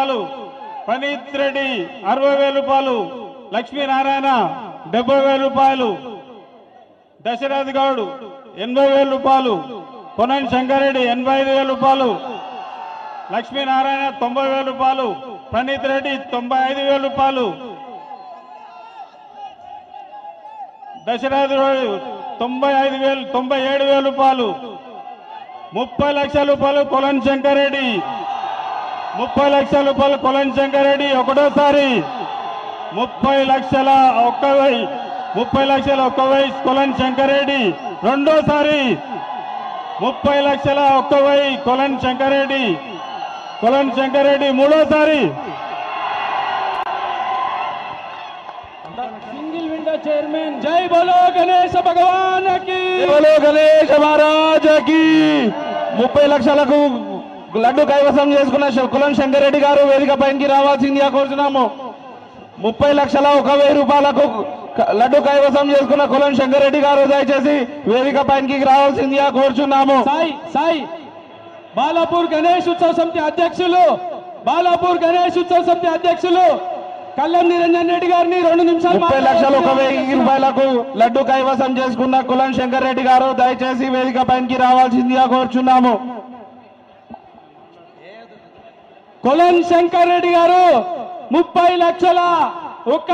రూపాయలు ప్రణీత్ రెడ్డి అరవై వేల రూపాయలు లక్ష్మీనారాయణ డెబ్బై వేల రూపాయలు. దశరథ్ గౌడ్ ఎనభై వేల రూపాయలు పొనం శంకరెడ్డి ఎనభై ఐదు వేల రూపాయలు లక్ష్మీనారాయణ తొంభై వేల రూపాయలు ప్రణీత్ రెడ్డి తొంభై ఐదు వేల రూపాయలు దశరథ్ గౌడ్ తొంభై ఐదు వేలు తొంభై ఏడు వేల రూపాయలు ముప్పై లక్షల రూపాయలు కొలన్ శంకరెడ్డి. ముప్పై లక్షల రూపాయలు కొలన్ శంకరెడ్డి ఒకటోసారి. ముప్పై లక్షల ఒక్క ముప్పై లక్షల ఒక్క వెయ్యి కొలన్ శంకరెడ్డి రెండోసారి. ముప్పై లక్షల ఒక్క వెయ్యి కొలన్ శంకరెడ్డి కొలన్ శంకరెడ్డి మూడోసారి. సింగిల్ విండో చైర్మన్ జై బోలో గణేశ భగవాన్కి. బోలో గణేష్ మహారాజకి ముప్పై లక్షలకు లడ్డు కైవసం చేసుకున్న కులం శంకరెడ్డి గారు వేదిక పైకి రావాల్సిందిగా కోరుతున్నాము ముప్పై లక్షల ఒక వెయ్యి రూపాయలకు లడ్డు కైవసం చేసుకున్న కులం శంకరెడ్డి గారు దయచేసి వేదిక పైకి రావాల్సిందిగా కోరుచున్నాము. సాయి సాయి. బాలాపూర్ గణేష్ ఉత్సవ సమితి అధ్యక్షులు బాలాపూర్ గణేష్ ఉత్సవ సమితి అధ్యక్షులు కల్లం నిరంజన్ రెడ్డి గారిని రెండు నిమిషాలు ముప్పై లక్షల ఒక వెయ్యి రూపాయలకు లడ్డు కైవసం చేసుకున్న కులం శంకరెడ్డి గారు దయచేసి వేదిక పైకి రావాల్సిందిగా కోరుచున్నాము. కొలన్ శంకర్ రెడ్డి గారు ముప్పై లక్షల ఒక్క